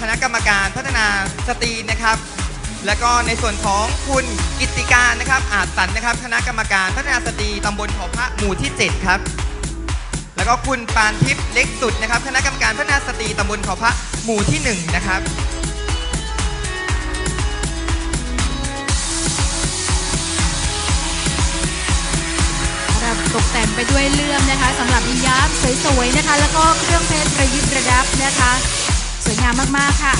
คณะกรรมการพัฒนาสตรีนะครับ แล้วก็ในส่วนของคุณกิติการนะครับ อาจสันนะครับ คณะกรรมการพัฒนาสตรีตำบลเขาพระหมู่ที่ 7 ครับ แล้วก็คุณปานทิพย์เล็กสุดนะครับ คณะกรรมการพัฒนาสตรีตำบลเขาพระหมู่ที่ 1 นะครับระดับตกแต่งไปด้วยเลื่อมนะคะสำหรับยิงยับสวยๆนะคะ แล้วก็เครื่องเพชรประยิบประดับนะคะ วยงามมาก ๆ ค่ะ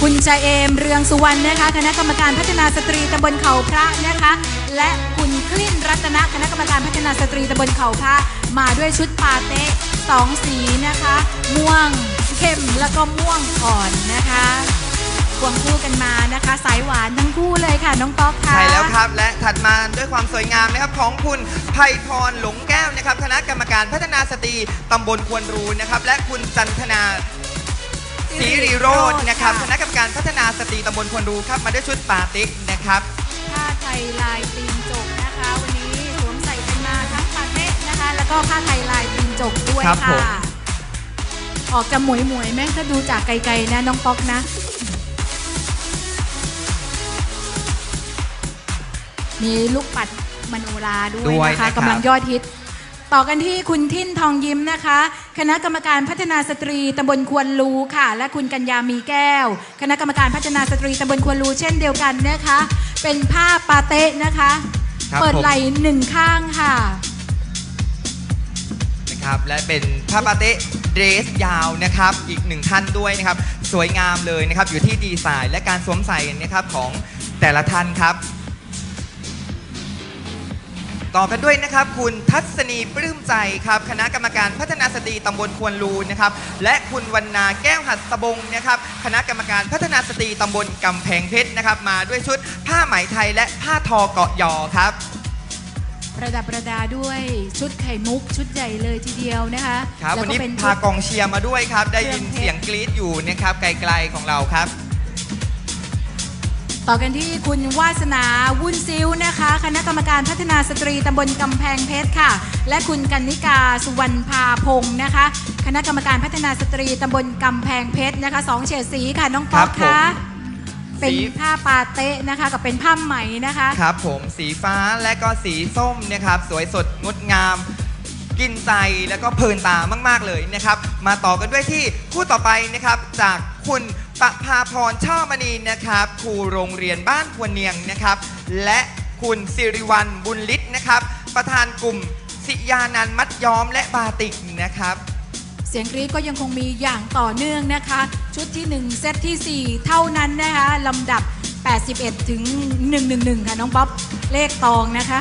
คุณชาเอมเรืองสุวรรณนะคะ คณะกรรมการพัฒนาสตรีตำบลเขาพระนะคะ และคุณคลิ้นรัตนะคณะกรรมการพัฒนาสตรีตำบลเขาพระมาด้วยชุดปาเต้สองสีนะคะ ม่วงเข้มแล้วก็ม่วงอ่อน ควงคู่กันมานะคะ สายหวานทั้งคู่เลยค่ะ น้องป๊อกค่ะ ใช่แล้วครับและถัดมาด้วยความสวยงามนะครับของคุณไพพรหลงแก้วนะครับคณะกรรมการพัฒนาสตรีตำบลควนรูนะครับ และคุณจันทนาศรีริโรจน์นะครับคณะกรรมการพัฒนาสตรีตำบลควนรูครับมาด้วยชุดปาติกนะครับผ้าไทยลายตีนจกนะคะ วันนี้สวมใส่กันมาทั้งปาเต้นะคะ แล้วก็ผ้าไทยลายตีนจกด้วยครับผค่ะมออกจะหมวยหมวยๆแม่ถ้าดูจากไกลๆนะน้องป๊อกนะ มีลูกปัดมโนราด้วยด้วยนะคะนะครับกำลังยอดฮิต ต่อกันที่คุณทินทองยิ้มนะคะ คณะกรรมการพัฒนาสตรีตำบลควนลูค่ะ และคุณกัญญามีแก้ว คณะกรรมการพัฒนาสตรีตำบลควนลูเช่นเดียวกันนะคะ เป็นผ้าปาเต้นะคะ ครับ เปิดผมไหล่หนึ่งข้างค่ะ นะครับและเป็นผ้าปาเต้เดรสยาวนะครับ อีกหนึ่งท่านด้วยนะครับ สวยงามเลยนะครับ อยู่ที่ดีไซน์และการสวมใส่นะครับของแต่ละท่านครับ ต่อกันด้วยนะครับคุณทัศนีปลื้มใจครับคณะกรรมการพัฒนาสตรีตำบลควนลูนะครับและคุณวรรณาแก้วหัดสบงนะครับคณะกรรมการพัฒนาสตรีตำบลกำแพงเพชรนะครับมาด้วยชุดผ้าไหมไทยและผ้าทอเกาะยอครับ ประดับประดาด้วยชุดไข่มุกชุดใหญ่เลยทีเดียวนะคะครับ แล้ววันก็นี้เป็นพาชุดกองเชียร์มาด้วยครับ ได้ยินเครื่องเพชรเสียงกรี๊ดอยู่นะครับไกลๆของเราครับ ต่อกันที่คุณวาสนาวุ่นซิ้วนะคะ คณะกรรมการพัฒนาสตรีตำบลกำแพงเพชรค่ะ และคุณกันนิกาสุวรรณภาพงศ์นะคะ คณะกรรมการพัฒนาสตรีตำบลกำแพงเพชรนะคะสองเฉดสีค่ะน้องป๊อกครับคะผมเป็นสีผ้าปาเต้นะคะ กับเป็นผ้าไหมนะคะ ครับผมสีฟ้าและก็สีส้มนะครับสวยสดงดงาม กินใจแล้วก็เพลินตามาก ๆ เลยนะครับ มาต่อกันด้วยที่คู่ต่อไปนะครับ จากคุณ ปะภาพรช่อมณีนะครับ ครูโรงเรียนบ้านควรเนียงนะครับ และคุณสิริวัลบุญฤทธิ์นะครับ ประธานกลุ่มสิยานันมัดย้อมและบาติกนะครับ เสียงกรี๊ดก็ยังคงมีอย่างต่อเนื่องนะคะ ชุดที่ 1 เซตที่ 4 เท่านั้นนะคะลำดับ 81 ถึง 111 ค่ะ น้องป๊อปเลขตองนะคะ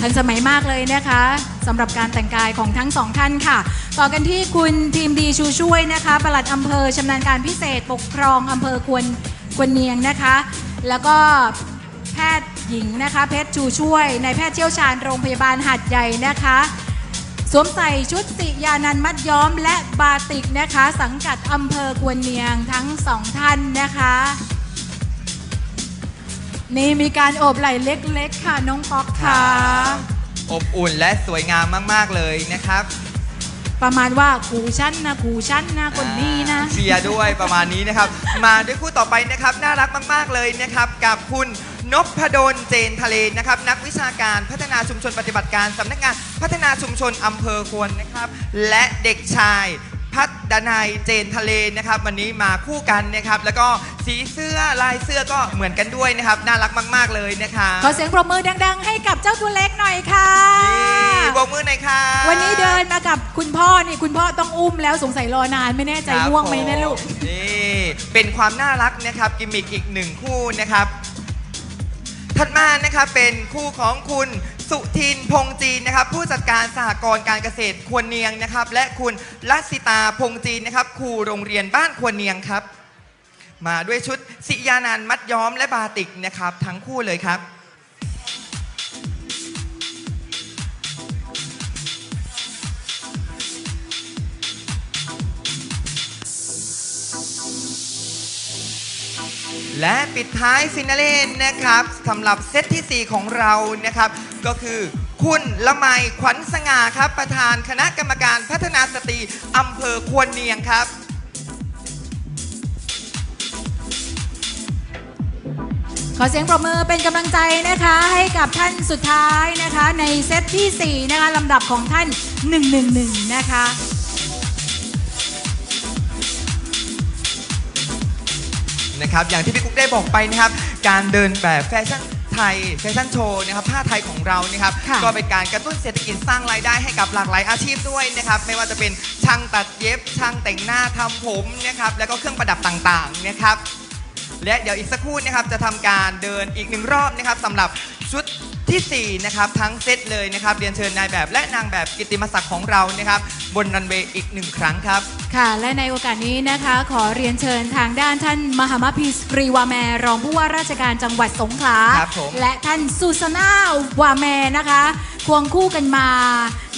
ทันสมัยมากเลยนะคะสำหรับการแต่งกายของทั้งสองท่านค่ะ ต่อกันที่คุณทีมดีชูช่วยนะคะปลัดอำเภอชำนาญการพิเศษปกครองอำเภอควรควรเนียงนะคะ แล้วก็แพทย์หญิงนะคะเพชรชูช่วยในแพทย์เชี่ยวชาญโรงพยาบาลหัดใหญ่นะคะสวมใส่ชุดสิยานันมัดย้อมและบาติกนะคะ สังกัดอำเภอควรเนียงทั้งสองท่านนะคะ นี่มีการโอบไหล่เล็กๆ ค่ะน้องป๊อกค่ะ อบอุ่นและสวยงามมาก ๆ เลยนะครับประมาณว่ากูชั้นนะกูชั้นนะคนนี้นะเชียร์ด้วยประมาณนี้นะครับ มาด้วยคู่ต่อไปนะครับ น่ารักมาก ๆ เลยนะครับ กับคุณนพดลเจนทะเลนะครับ นักวิชาการพัฒนาชุมชนปฏิบัติการสำนักงานพัฒนาชุมชนอำเภอควรนะครับ และเด็กชาย พัฒดนายเจนทะเลนะครับ วันนี้มาคู่กันนะครับ แล้วก็สีเสื้อลายเสื้อก็เหมือนกันด้วยนะครับ น่ารักมาก ๆ เลยนะครับขอเสียงปรบมือดัง ๆ ให้กับเจ้าตัวเล็กหน่อยค่ะนี่โบกมือหน่อยค่ะ วันนี้เดินมากับคุณพ่อนี่คุณพ่อต้องอุ้มแล้วสงสัยรอนานไม่แน่ใจครับง่วงไหมนะลูก ผมนี่เป็นความน่ารักนะครับกิมมิกอีกหนึ่งคู่นะครับ ถัดมานะครับเป็นคู่ของคุณ สุทินพงจีนนะครับผู้จัดการสหกรณ์การเกษตรควรเนียงนะครับ และคุณลัสิตาพงจีนนะครับครูโรงเรียนบ้านควรเนียงครับ มาด้วยชุดสิยานันมัดย้อมและบาติกนะครับ ทั้งคู่เลยครับและปิดท้ายฟินาเลนนะครับสำหรับเซตที่ 4 ของเรานะครับ ก็คือคุณละไมขวัญสง่าครับ ประธานคณะกรรมการพัฒนาสตรีอำเภอควรเนียงครับ ขอเสียงปรบมือเป็นกำลังใจนะคะ ให้กับท่านสุดท้ายนะคะ ในเซตที่ 4 นะคะลำดับของท่าน 111 นะคะนะครับอย่างที่พี่กุ๊กได้บอกไปนะครับ การเดินแบบแฟชั่น ไทยแฟชั่นโชว์นะครับผ้าไทยของเรานะครับค่ะก็เป็นการกระตุ้นเศรษฐกิจสร้างรายได้ให้กับหลากหลายอาชีพด้วยนะครับไม่ว่าจะเป็นช่างตัดเย็บช่างแต่งหน้าทำผมนะครับแล้วก็เครื่องประดับต่างๆนะครับ และเดี๋ยวอีกสักครู่นะครับจะทำการเดินอีกหนึ่งรอบนะครับสำหรับชุดทีสี่4นะครับทั้งเซตเลยนะครับเรียนเชิญนายแบบและนางแบบกิตติมศักดิ์ของเรานะครับบนรันเวย์อีกหนึ่งครั้งครับ ค่ะและในโอกาสนี้นะคะ ขอเรียนเชิญทางด้านท่านมหามพีสกรีวาแมรรองผู้ว่าราชการจังหวัดสงขลาครับผม และท่านสุสนาวาแมนะคะ ควงคู่กันมา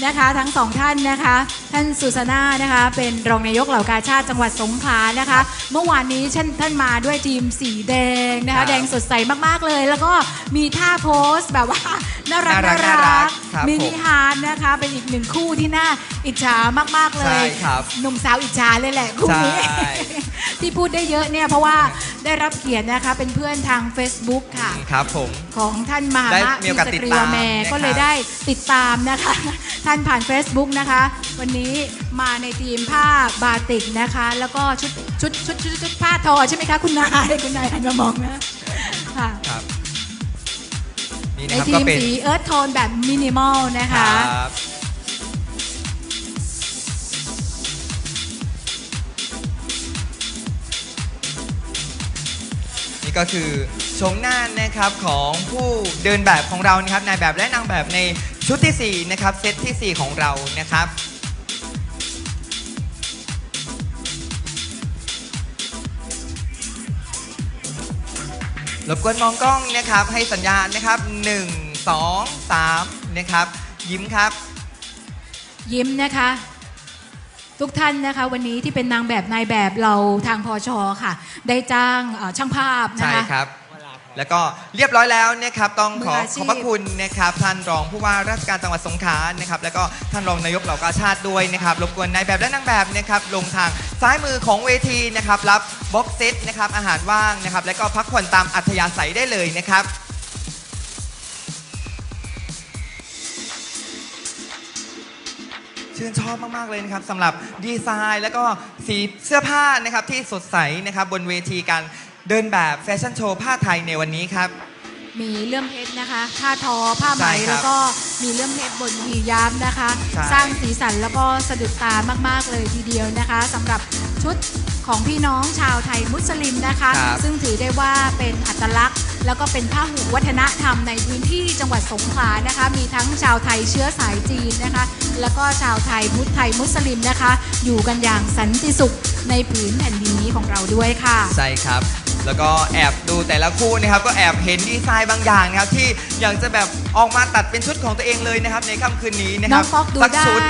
นะคะ ทั้งสองท่านนะคะ ท่านสุสนานะคะ เป็นรองนายกเหล่ากาชาติจังหวัดสงขลานะคะ เมื่อวานนี้ท่านท่านมาด้วยทีมสีแดงนะครัคะ บแดงสดใสมากๆเลย แล้วก็มีท่าโพสต์แบบว่า น่ารักน่ารัน่ากน่ารัรักกครับมินิผม ฮาร์ดนะคะ เป็นอีกหนึ่งคู่ที่น่าอิจฉามากๆเลใช่ย ครับ หนุ่มสาวอิจฉาเลยแหละคู่นี้ ใช่ ที่พูดได้เยอะเนี่ยเพราะว่าได้รับเกียรตินะคะเป็นเพื่อนทาง Facebook ค่ะ ครับผม ของท่านมหาได้มะมีโอกาสติดตรีตามแมนะครับก็เลยได้ติดตามนะคะ ท่านผ่าน Facebook นะคะ วันนี้มาในทีมผ้าบาติกนะคะ แล้วก็ชุดชุดชุดชุดชุดผ้าทอใช่ไหมคะคุณนายคุณนายหันมามองนะค่ะครับ นี่ในนะครับทีก็มเป็น สีเอิร์ธโทนแบบมินิมอลนะคคะรับ ก็คือชมหน้านะครับของผู้เดินแบบของเรานะครับนายแบบและนางแบบในชุดที่4นะครับเซตที่ 4 ของเรานะครับรบกวนมองกล้องนะครับให้สัญญาณนะครับ 1 2 3 นะครับ ยิ้มครับ ยิ้มนะคะ ทุกท่านนะคะวันนี้ที่เป็นนางแบบนายแบบเราทางพอชอค่ะ ได้จ้างเอ่อช่างภาพนะใช่คะครับ แล้วก็เรียบร้อยแล้วนะครับต้องขอมืออาชีขพอบพระคุณนะครับท่านรองผู้ว่าราชการจังหวัดสงขลานะครับแล้วก็ท่านรองนายกเหล่ากาชาติด้วยนะครับรบกวนนายแบบและนางแบบนะครับลงทางซ้ายมือของเวทีนะครับรับบ็อกเซตนะครับอาหารว่างนะครับแล้วก็พักผ่อนตามอัธยาศัยได้เลยนะครับ ชื่นชอบมาก ๆ เลยนะครับสำหรับดีไซน์แล้วก็สีเสื้อผ้านะครับที่สดใสนะครับบนเวทีการเดินแบบแฟชั่นโชว์ผ้าไทยในวันนี้ครับ มีเลื่อมเพชรนะคะผ้าทอผ้าไหมใช่ครับแล้วก็มีเลื่อมเพชรบนหียามนะคะ ใช่ สร้างสีสันแล้วก็สะดุดตามากๆเลยทีเดียวนะคะสำหรับชุดของพี่น้องชาวไทยมุสลิมนะคะ ครับซึ่งถือได้ว่าเป็นอัตลักษณ์ แล้วก็เป็นผ้าหูวัฒนธรรมในพื้นที่จังหวัดสงขลานะคะ มีทั้งชาวไทยเชื้อสายจีนนะคะ แล้วก็ชาวไทยพุทธไทยมุสลิมนะคะ อยู่กันอย่างสันติสุขในผืนแผ่นดินนี้ของเราด้วยค่ะ ใช่ครับ แล้วก็แอบดูแต่ละคู่นะครับ ก็แอบเห็นดีไซน์บางอย่างนะครับที่อยากจะแบบออกมาตัดเป็นชุดของตัวเองเลยนะครับ ในค่ำคืนนี้นะคน้รัอบงป๊อกดูสัได้ชุด